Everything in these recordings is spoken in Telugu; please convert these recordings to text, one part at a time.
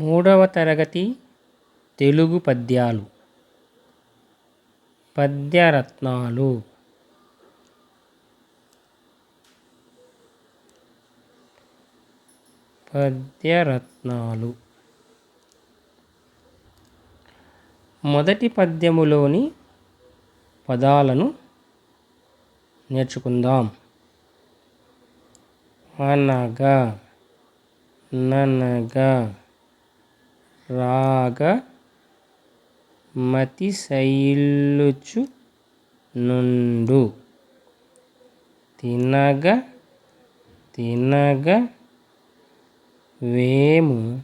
మూడవ తరగతి తెలుగు పద్యాలు. పద్యరత్నాలు. పద్యరత్నాలు. మొదటి పద్యములోని పదాలను నేర్చుకుందాం. అనగా ననగా రాగ మతి శైలుచు నుండు. తినగ తినగ వేము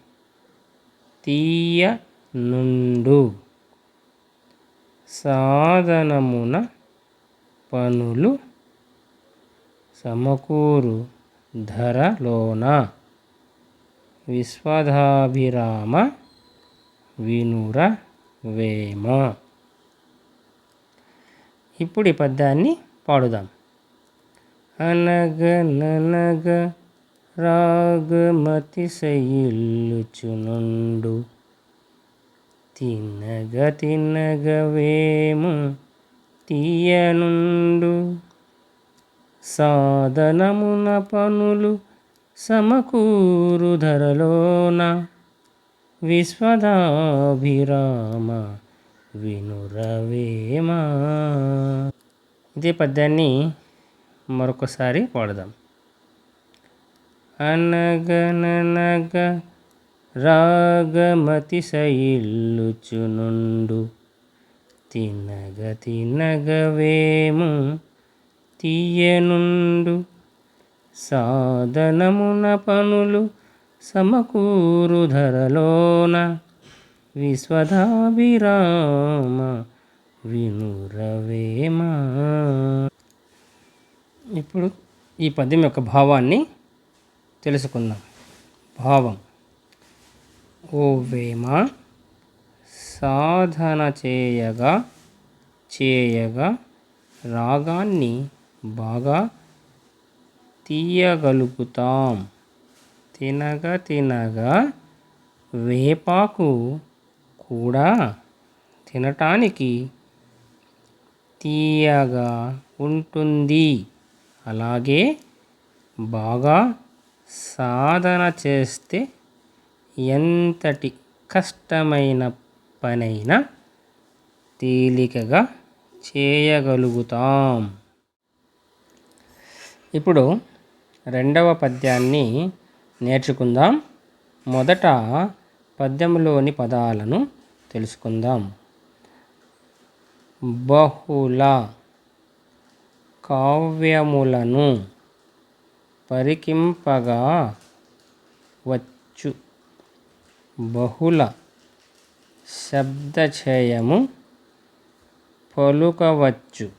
తీయ నుండు. సాధనమున పనులు సమకూరు ధరలోన. విశ్వదాభిరామ వినుర వేమ. ఇప్పుడు ఈ పద్యాన్ని పాడుదాం. అనగననగ రాగమతి శయిల్లుచునుండు తినగ తినగ వేము తీయనుండు. సాధనమున పనులు సమకూరు ధరలోన. విశ్వదాభిరామ వినురవేమా. ఇదే పద్యాన్ని మరొకసారి పాడదాం. అనగననగ రాగమతి శైల్లుచునుండు తినగ తినగవేము తీయనుండు సాధనమున పనులు సమకూరు ధరలోన విశ్వదాభిరామ వినురవేమా. ఇప్పుడు ఈ పద్యం యొక్క భావాన్ని తెలుసుకుందాం. భావం. ఓ వేమ సాధన చేయగా చేయగా రాగాన్ని బాగా తీయగలుగుతాం. తినగా తినగా వేపాకు కూడా తినటానికి తీయగా ఉంటుంది. అలాగే బాగా సాధన చేస్తే ఎంతటి కష్టమైన పనైనా తేలికగా చేయగలుగుతాం. ఇప్పుడు రెండవ పద్యాన్ని నేర్చుకుందాం. మొదట పద్యంలోని పదాలను తెలుసుకుందాం. బహుళ కావ్యములను పరికింపగా వచ్చు. బహుళ శబ్దచయము పలుకవచ్చు.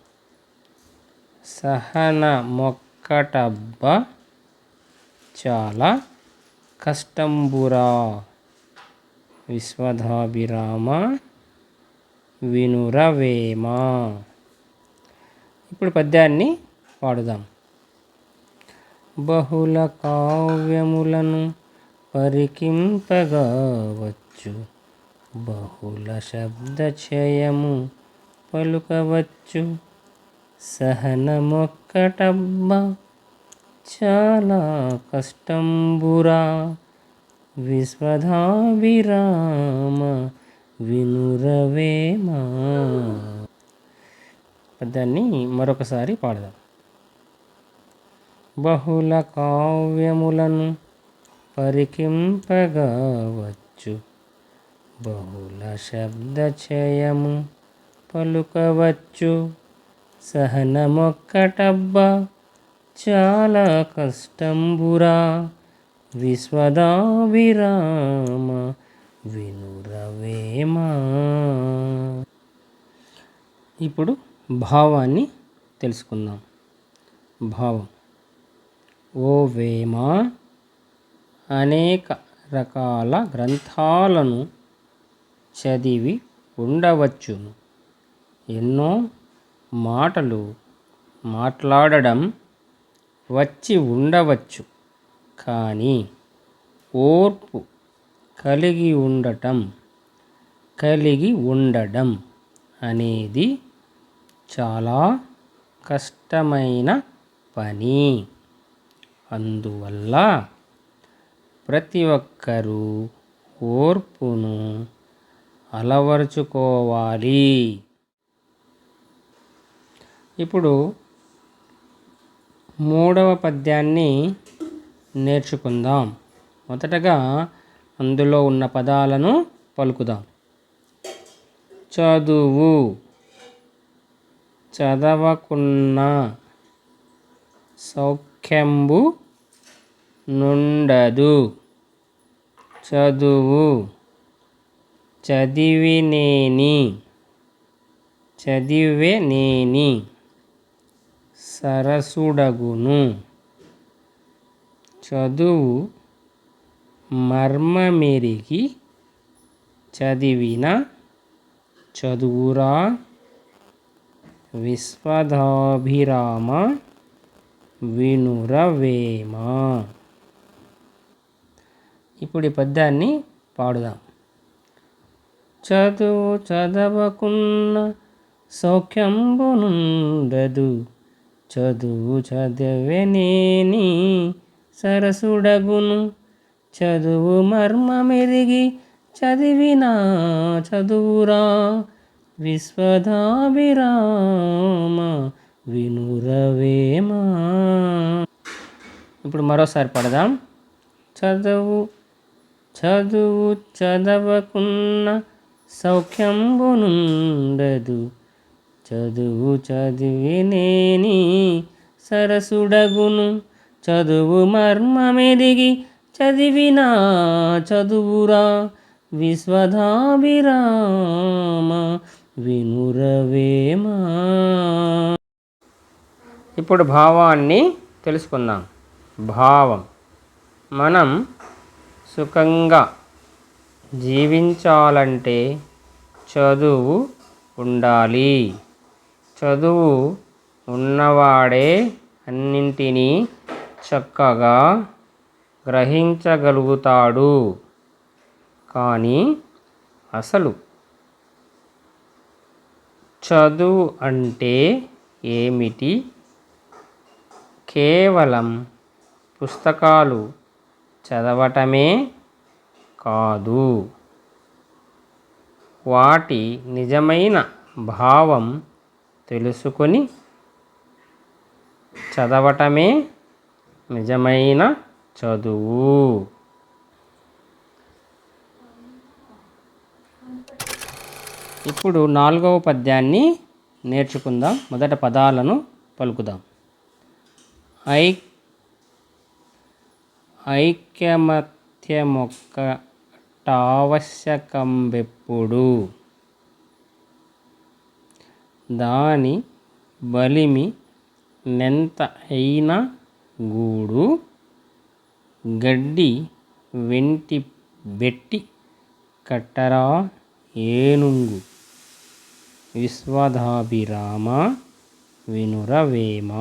సహన మొక్కటబ్బ చాలా కష్టంబురా విశ్వధాభిరామ వినురవేమ. ఇప్పుడు పద్యాన్ని పాడుదాం. బహుళ కావ్యములను పరికింపగవచ్చు. బహుళ శబ్దచయము పలుకవచ్చు. సహనమొక్కటబ్బ చాలా కష్టంబురా విశ్వధాభిరామ వినురవేమా దాన్ని మరొకసారి పాడదాం. బహుళ కావ్యములను పరికింపగవచ్చు. బహుళ శబ్దచయము పలుకవచ్చు. సహనమొక్కటబ్బా చాలా కష్టంబురా విశ్వదావిరామ వినురవేమా ఇప్పుడు భావాన్ని తెలుసుకుందాం. భావం. ఓ వేమ అనేక రకాల గ్రంథాలను చదివి ఉండవచ్చును. ఎన్నో మాటలు మాట్లాడడం వచ్చి ఉండవచ్చు. కానీ ఓర్పు కలిగి ఉండటం కలిగి ఉండడం అనేది చాలా కష్టమైన పని. అందువల్ల ప్రతి ఒక్కరూ ఓర్పును అలవరుచుకోవాలి. ఇప్పుడు మూడవ పద్యాన్ని నేర్చుకుందాం. మొదటగా అందులో ఉన్న పదాలను పలుకుదాం. చదువు. చదవకున్న సౌఖ్యంబు నుండదు. చదువు. చదివినేని. చదివేనేని సరసుడగును. చదువు మర్మమెరిగి చదివిన చదువురా. విశ్వదాభిరామ వినురవేమ. ఇప్పుడు ఈ పద్యాన్ని పాడుదాం. చదువు చదవకున్న సౌఖ్యంబునుండదు. చదువు చదివేనేని సరసుడగును. చదువు మర్మమెరిగి చదివినా చదువురా విశ్వదాభిరామ వినురవేమా. ఇప్పుడు మరోసారి పడదాం. చదువు చదువు చదవకున్న సౌఖ్యంబునుండదు. చదువు చదివినేని సరసుడగును. చదువు మర్మమెదిగి చదివినా చదువురా విశ్వధాభిరామ వినురవేమా. ఇప్పుడు భావాన్ని తెలుసుకుందాం. భావం. మనం సుఖంగా జీవించాలంటే చదువు ఉండాలి. చదువు ఉన్నవాడే అన్నింటినీ చక్కగా గ్రహించగలుగుతాడు. కానీ అసలు చదువు అంటే ఏమిటి? కేవలం పుస్తకాలు చదవటమే కాదు. వాటి నిజమైన భావం తెలుసుకొని చదవటమే నిజమైన చదువు. ఇప్పుడు నాలుగవ పద్యాన్ని నేర్చుకుందాం. మొదట పదాలను పలుకుదాం. ఐ ఎప్పుడు దాని బలిమి నెంత అయిన గూడు గడ్డి వెంటి బెట్టి కట్టరా ఏనుంగు. విశ్వధాభిరామ వినురవేమ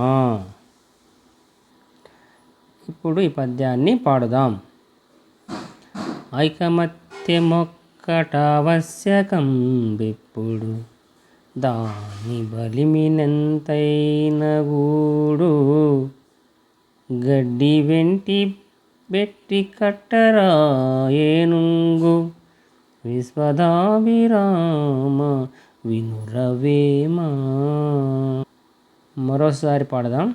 ఇప్పుడు ఈ పద్యాన్ని పాడుదాం. ఐకమత్యమొక్కటావశ్యకం విప్పుడు దాని బలిమినంతైన గూడు గడ్డి వెంటి బెట్టి కట్టరాయేనుంగు? విశ్వదాభిరామ వినురవేమా? మరోసారి పాడదాం.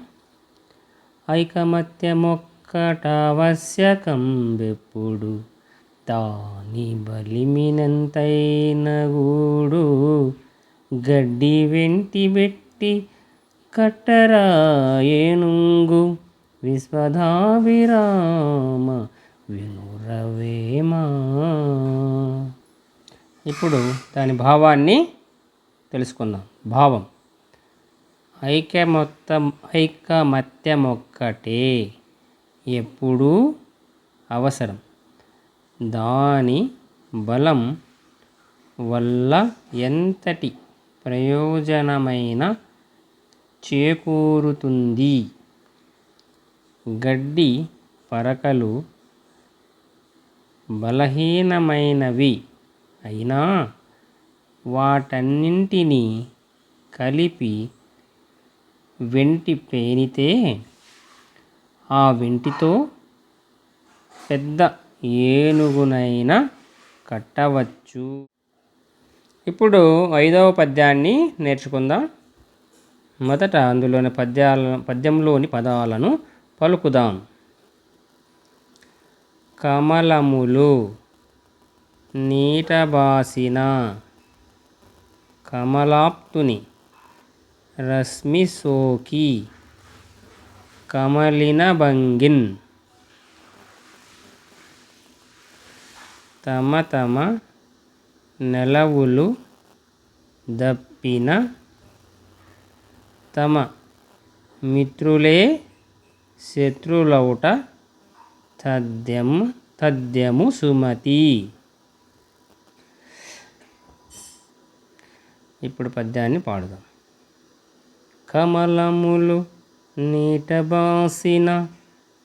ఐకమత్యమొక్కటావశ్యకం వెప్పుడు దాని బలిమినంతైన గూడు గడ్డి వెంటి పెట్టి కట్టరా ఏనుంగు విశ్వధాభిరామ వినురవేమ ఇప్పుడు దాని భావాన్ని తెలుసుకుందాం. భావం. ఐక్య మొత్తం ఐకమత్యం ఒక్కటే ఎప్పుడూ అవసరం. దాని బలం వల్ల ఎంతటి ప్రయోజనమైన చేకూరుతుంది. గడ్డి పరకలు బలహీనమైనవి అయినా వాటన్నింటినీ కలిపి వెంటి పేనితే ఆ వెంటితో పెద్ద ఏనుగునైనా కట్టవచ్చు. ఇప్పుడు ఐదవ పద్యాన్ని నేర్చుకుందాం. మొదట అందులోని పద్యాల పద్యంలోని పదాలను పలుకుదాం. కమలములు నీటబాసిన కమలాప్తుని రశ్మి సోకి కమలిన భంగిన్ తమ తమ నెలవులు దప్పిన తమ మిత్రులే శత్రులవుట తద్యం తద్యము సుమతి ఇప్పుడు పద్యాన్ని పాడుదాం కమలములు నీటబాసిన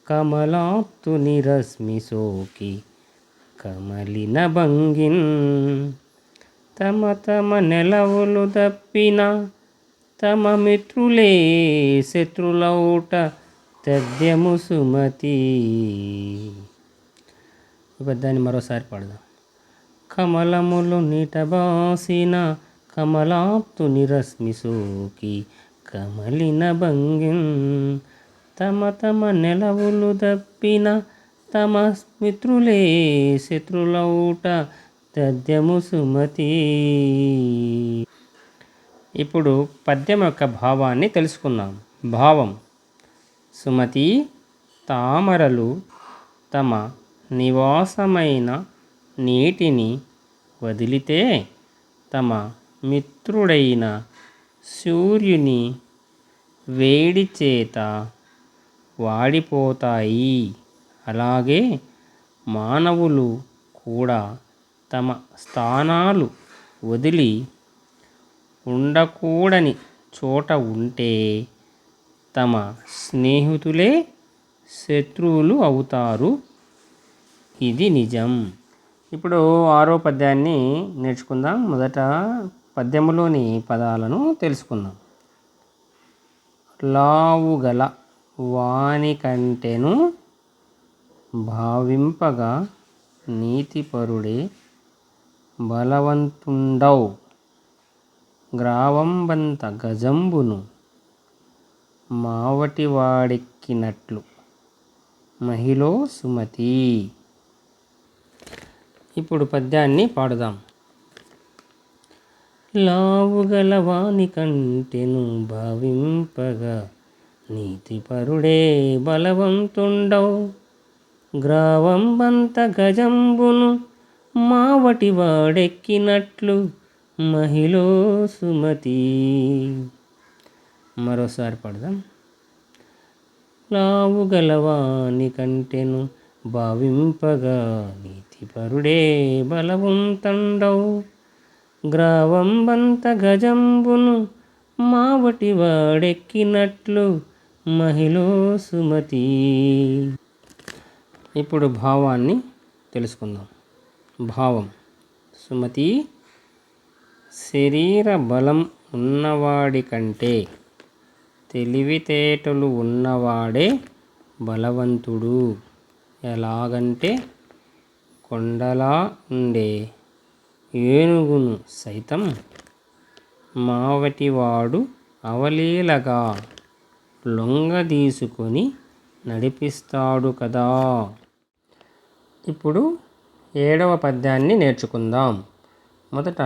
కమలాత్తుని రశ్మి సోకి కమలిన భంగిన్ తమ తమ నెలవులు తప్పిన తమ మిత్రులే శత్రులౌట తద్యము సుమతి. ఈ పద్యాన్ని మరోసారి పాడదాం. కమలములు నీటబాసిన కమలాప్తు నిరస్మి సోకి కమలిన భంగిం. తమ తమ నెలవులు దప్పిన తమ మిత్రులే శత్రులౌట పద్యము సుమతి. ఇప్పుడు పద్యం యొక్క భావాన్ని తెలుసుకుందాం. భావం. సుమతి తామరలు తమ నివాసమైన నీటిని వదిలితే తమ మిత్రుడైన సూర్యుని వేడి చేత వాడిపోతాయి. అలాగే మానవులు కూడా తమ స్థానాలు వదిలి ఉండకూడని చోట ఉంటే తమ స్నేహితులే శత్రువులు అవుతారు. ఇది నిజం. ఇప్పుడు ఆరో పద్యాన్ని నేర్చుకుందాం. మొదట పద్యములోని పదాలను తెలుసుకుందాం. లావుగల వాని కంటెను భావింపగా నీతిపరుడే బలవంతుండౌ గ్రావంబంత గజంబును మావటివాడెక్కినట్లు మహిళో సుమతి. ఇప్పుడు పద్యాన్ని పాడుదాం. లావుగల వాని కంటెను భావింపగా నీతిపరుడే బలవంతుండవు. గ్రావంబంత గజంబును మావటి వాడెక్కినట్లు మహిళ సుమతి. మరోసారి పడదాం. లావు గలవాని కంటెను భావింపగా నీతిపరుడే బలవంతండవు గ్రావంబంత గజంబును మావటి వాడెక్కినట్లు మహిళో సుమతి. ఇప్పుడు భావాన్ని తెలుసుకుందాం. భావం. సుమతి శరీర బలం ఉన్నవాడి కంటే తెలివితేటలు ఉన్నవాడే బలవంతుడు. ఎలాగంటే కొండలా ఉండే ఏనుగును సైతం మావటివాడు అవలీలగా లొంగదీసుకొని నడిపిస్తాడు కదా. ఇప్పుడు ఏడవ పద్యాన్ని నేర్చుకుందాం. మొదట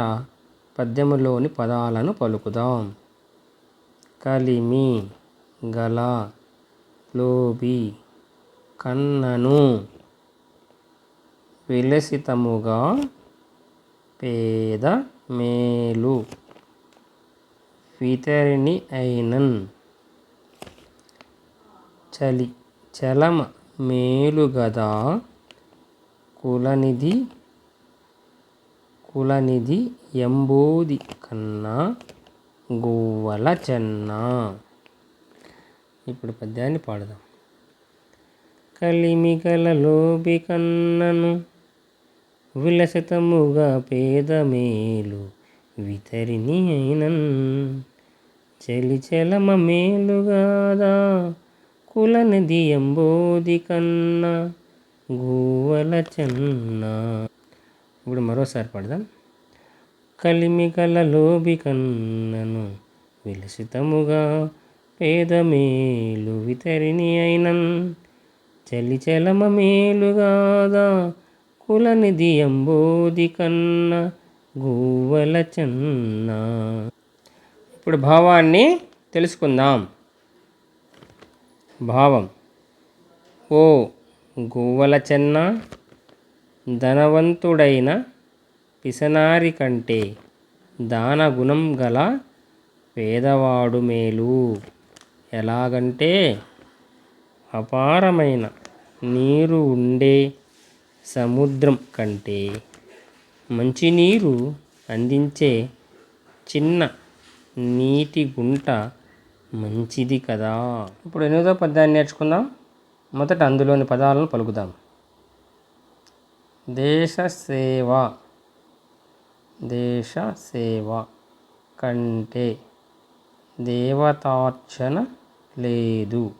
పద్యములోని పదాలను పలుకుదాం. కలిమి గల లోబి కన్నను విలసితముగా పేద మేలు వితరిణి అయినన్ చలి చలమ మేలుగదా కులనిధి కులనిధి ఎంబోది కన్నా గువ్వల చెన్న. ఇప్పుడు పద్యాన్ని పాడదాం. కలిమిగల లోబి కన్నను విలసితముగా పేద మేలు వితరిని అయినన్ చలిచలమ మేలుగాదా కులనిధి ఎంబోది కన్నా గూవల చెన్న. ఇప్పుడు మరోసారి పడదాం. కలిమి కల లోబి కన్నను విలసితముగా పేద మేలు వితరిని అయినన్ చలి చలమ మేలుగాదా కులనిధి అంబోది కన్న గూవల చెన్న. ఇప్పుడు భావాన్ని తెలుసుకుందాం. భావం. ఓ గువ్వల చెన్న ధనవంతుడైన పిసనారి కంటే దానగుణం గల పేదవాడు మేలు. ఎలాగంటే అపారమైన నీరు ఉండే సముద్రం కంటే మంచినీరు అందించే చిన్న నీటి గుంట మంచిది కదా. ఇప్పుడు ఎనిమిదో పద్యాన్ని నేర్చుకుందాం. మొదట అందులోని పదాలను పలుకుదాం. దేశ సేవ దేశ సేవ కంటే దేవతార్చన లేదు.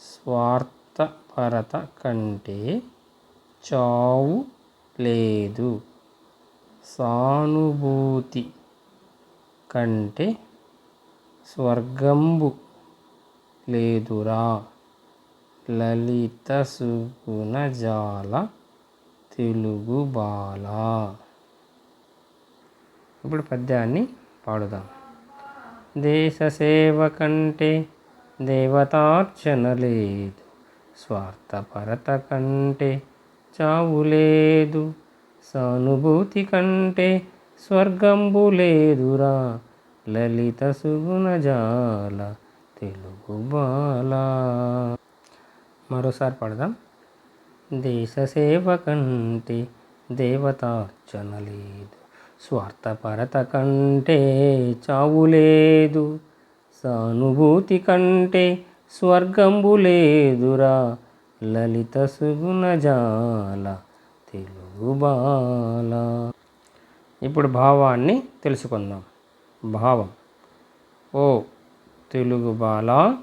స్వార్థపరత కంటే చావు లేదు. సానుభూతి కంటే స్వర్గంబు లేదురా. లలిత సుగుణ జాల తెలుగు బాల. ఇప్పుడు పద్యాన్ని పాడుదాం. దేశ సేవ కంటే దేవతార్చన లేదు. స్వార్థపరత కంటే చావు లేదు. సానుభూతి కంటే స్వర్గంబు లేదురా. లలిత సుగుణ జాల తెలుగు బాల. మరోసారి పడదాం. దేశ సేవ కంటే దేవతార్చన లేదు స్వార్థపరత కంటే చావు లేదు సానుభూతి కంటే స్వర్గంబు లేదురా లలిత సుగుణ జాల తెలుగు బాల. ఇప్పుడు భావాన్ని తెలుసుకుందాం. భావం. ఓ తెలుగు బాల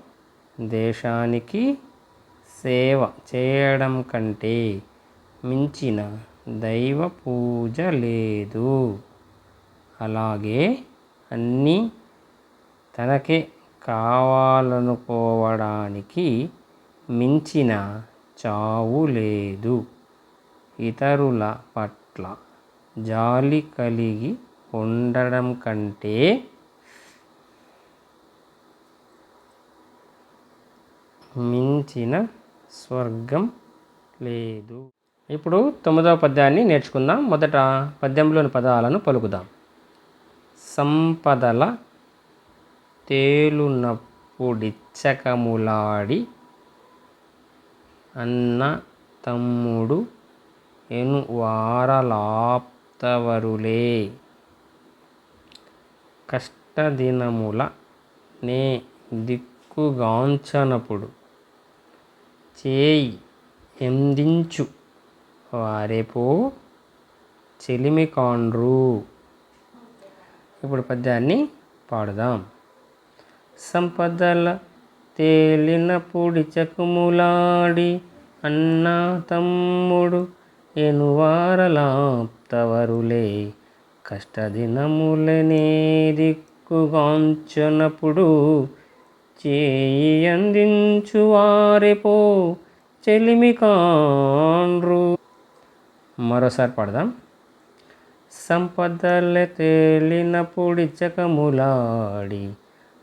దేశానికి సేవ చేయడం కంటే మించిన దైవ పూజ లేదు. అలాగే అన్నీ తనకే కావాలనుకోవడానికి మించిన చావు లేదు. ఇతరుల పట్ల జాలి కలిగి ఉండడం కంటే మించిన స్వర్గం లేదు. ఇప్పుడు తొమ్మిదవ పద్యాన్ని నేర్చుకుందాం. మొదట పద్యంలోని పదాలను పలుకుదాం. సంపదల తేలునప్పుడిచ్చకములాడి అన్న తమ్ముడు ఎను వారలాప్తవరులే. కష్టదినముల నే దిక్కుగాంచనప్పుడు చేయి ఎందించు. వారేపో చెలిమి కాండ్రు ఇప్పుడు పద్యాన్ని పాడుదాం. సంపదల తేలిన పొడి చకుములాడి అన్న తమ్ముడు ఎనువారలాప్తవరులే కష్టదినములనే దిక్కుగాంచనప్పుడు చేయి అందించువారెపో చెలిమి కాండ్రు. మరోసారి పడదాం. సంపదల తేలిన పొడిచకములాడి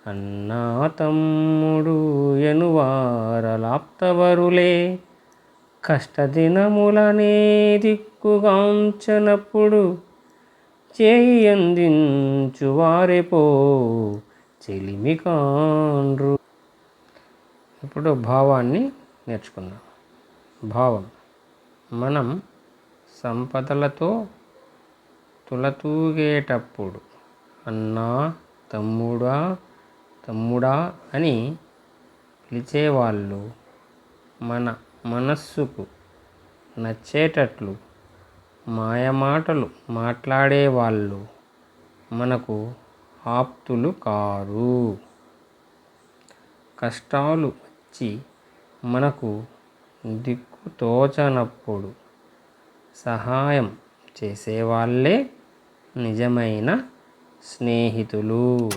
అన్నా తమ్ముడు ఎనువారలాప్తవరులే. కష్టదినములనే దిక్కుగాంచనప్పుడు చేయి అందించువారెపో వారెపో కాండ్రు ఇప్పుడు భావాన్ని నేర్చుకుందాం. భావం. మనం సంపదలతో తులతూగేటప్పుడు అన్నా తమ్ముడా తమ్ముడా అని పిలిచేవాళ్ళు మన మనస్సుకు నచ్చేటట్లు మాయమాటలు మాట్లాడేవాళ్ళు మనకు ఆప్తులు కారు. కష్టాలు వచ్చి మనకు దిక్కు తోచనప్పుడు సహాయం చేసేవాళ్ళే నిజమైన స్నేహితులు.